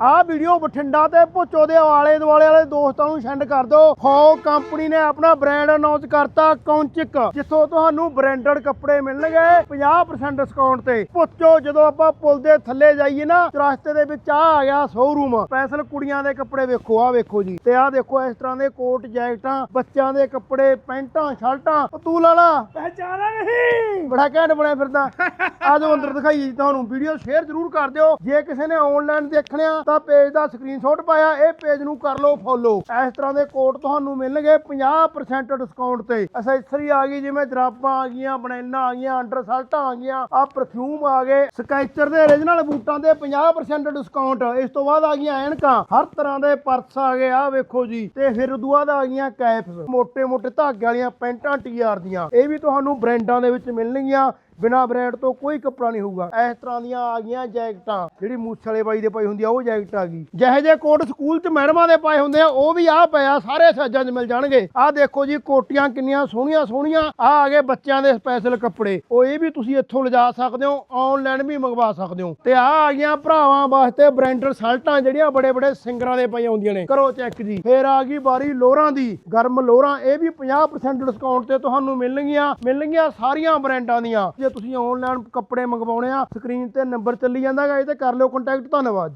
ਆਹ ਵੀਡੀਓ ਬਠਿੰਡਾ ਤੇ ਭੁੱਚੋ ਦੇ ਆਲੇ ਦੁਆਲੇ ਵਾਲੇ ਦੋਸਤਾਂ ਨੂੰ ਸੈਂਡ ਕਰ ਦਿਓ। ਫੋ ਕੰਪਨੀ ਨੇ ਆਪਣਾ ਬ੍ਰਾਂਡ ਅਨਾਉਂਸ ਕਰਤਾ ਕੌਂਚਿਕ ਜਿੱਥੋਂ ਤੁਹਾਨੂੰ ਬ੍ਰਾਂਡਡ ਕੱਪੜੇ ਮਿਲਣਗੇ 50% ਡਿਸਕਾਊਂਟ ਤੇ। ਭੁੱਚੋ ਜਦੋਂ ਆਪਾਂ ਪੁਲ ਦੇ ਥੱਲੇ ਜਾਈਏ ਨਾ ਰਸਤੇ ਦੇ ਵਿੱਚ ਆ ਆ ਗਿਆ ਸ਼ੋਰੂਮ ਸਪੈਸ਼ਲ ਕੁੜੀਆਂ ਦੇ ਕੱਪੜੇ ਵੇਖੋ ਆ ਵੇਖੋ ਜੀ। ਤੇ ਆ ਦੇਖੋ ਇਸ ਤਰ੍ਹਾਂ ਦੇ ਕੋਟ ਜੈਕਟਾਂ ਬੱਚਿਆਂ ਦੇ ਕੱਪੜੇ ਪੈਂਟਾਂ ਸ਼ਰਟਾਂ। ਤੂੰ ਲਾਲਾ ਪਹਿਚਾਣਾ ਨਹੀਂ। ਬੜਾ ਘੈਂਟ ਬਣਿਆ ਫਿਰਦਾ। ਆ ਜਾਓ ਅੰਦਰ ਦਿਖਾਈਏ ਜੀ ਤੁਹਾਨੂੰ। ਵੀਡੀਓ ਸ਼ੇਅਰ ਜ਼ਰੂਰ ਕਰ ਦਿਓ। ਜੇ ਕਿਸੇ ਨੇ ਆਨਲਾਈਨ ਦੇਖਣਿਆ ਤਾਂ ਪੇਜ ਦਾ ਸਕਰੀਨਸ਼ਾਟ ਪਾਇਆ ਇਹ ਪੇਜ ਨੂੰ ਕਰ ਲਓ ਫੋਲੋ ਲਓ ਇਸ ਤਰ੍ਹਾਂ ਦੇ ਕੋਟ ਤੁਹਾਨੂੰ ਮਿਲਣਗੇ 50% ਡਿਸਕਾਊਂਟ ਤੇ। ਅਸੈਸਰੀ ਆ ਗਈ, ਜਿਵੇਂ ਜਰਾਬਾਂ ਆ ਗਈਆਂ, ਬਨੈਨਾ ਆ ਗਈਆਂ ਅੰਡਰਸਲਟਾਂ ਆ ਗਈਆਂ ਆ ਪਰਫਿਊਮ ਆ ਗਏ। ਸਕੈਚਰ ਦੇ origignal ਬੂਟਾਂ ਦੇ 50% ਡਿਸਕਾਊਂਟ ਇਸ ਤੋਂ ਬਾਅਦ ਆ ਗਈਆਂ ਐਨਕਾਂ, ਹਰ ਤਰ੍ਹਾਂ ਦੇ ਪਰਸ ਆ ਗਏ ਆ ਵੇਖੋ ਜੀ। ਤੇ ਫਿਰ ਉਦੋਂ ਬਾਅਦ ਆ ਗਈਆਂ ਕੈਪਸ ਮੋਟੇ ਮੋਟੇ ਧਾਗੇ ਵਾਲੀਆਂ ਪੈਂਟਾਂ ਟੀਆਰ ਦੀਆਂ। ਇਹ ਵੀ ਤੁਹਾਨੂੰ ਬ੍ਰਾਂਡਾਂ ਦੇ ਵਿੱਚ ਮਿਲਣਗੀਆਂ। ਬਿਨਾ ਬ੍ਰਾਂਡ ਤੋਂ ਕੋਈ ਕੱਪੜਾ ਨਹੀਂ ਹੋਊਗਾ। ਇਸ ਤਰ੍ਹਾਂ ਦੀਆਂ ਆ ਗਈਆਂ ਜੈਕਟਾਂ। ਜਿਹੜੀ ਮੂਛ ਵਾਲੇ ਬਾਈ ਦੇ ਪਾਈ ਹੁੰਦੀ ਆ, ਉਹ ਜੈਕਟ ਆ ਗਈ। ਜਿਹੇ ਜੇ ਕੋਟ ਸਕੂਲ 'ਚ ਮੈਡਮਾਂ ਦੇ ਪਾਏ ਹੁੰਦੇ ਆ, ਉਹ ਵੀ ਆ ਪਿਆ ਸਾਰੇ ਸਾਜਾਂ 'ਚ ਮਿਲ ਜਾਣਗੇ। ਆਹ ਦੇਖੋ ਜੀ, ਕੋਟੀਆਂ ਕਿੰਨੀਆਂ ਸੋਹਣੀਆਂ ਸੋਹਣੀਆਂ ਆ ਆ ਗਏ ਬੱਚਿਆਂ ਦੇ ਸਪੈਸ਼ਲ ਕੱਪੜੇ। ਉਹ ਇਹ ਵੀ ਤੁਸੀਂ ਇੱਥੋਂ ਲਿਜਾ ਸਕਦੇ ਹੋ ਆਨਲਾਈਨ ਵੀ ਮੰਗਵਾ ਸਕਦੇ ਹੋ। ਤੇ ਆ ਆ ਗਈਆਂ ਭਰਾਵਾਂ ਵਾਸਤੇ ਬ੍ਰਾਂਡਡ ਸ਼ਰਟਾਂ, ਜਿਹੜੀਆਂ ਬੜੇ ਬੜੇ ਸਿੰਗਰਾਂ ਦੇ ਪਈਆਂ ਹੁੰਦੀਆਂ ਨੇ। ਕਰੋ ਚੈੱਕ ਜੀ। ਫੇਰ ਆ ਗਈ ਬਾਰੀ ਲੋਰਾਂ ਦੀ, ਗਰਮ ਲੋਰਾਂ। ਇਹ ਵੀ 50% ਡਿਸਕਾਊਂਟ ਤੇ ਤੁਹਾਨੂੰ ਮਿਲਣਗੀਆਂ ਮਿਲਣਗੀਆਂ ਸਾਰੀਆਂ ਬ੍ਰਾਂਡਾਂ ਦੀਆਂ। ਜੇ ਤੁਸੀਂ ਆਨਲਾਈਨ ਕੱਪੜੇ ਮੰਗਵਾਉਣੇ ਆ ਸਕਰੀਨ ਤੇ ਨੰਬਰ ਚੱਲੀ ਜਾਂਦਾ ਜਾਂਦਾਗਾ, ਇਹ ਤੇ ਕਰ ਲਿਓ ਕੰਟੈਕਟ ਧੰਨਵਾਦ।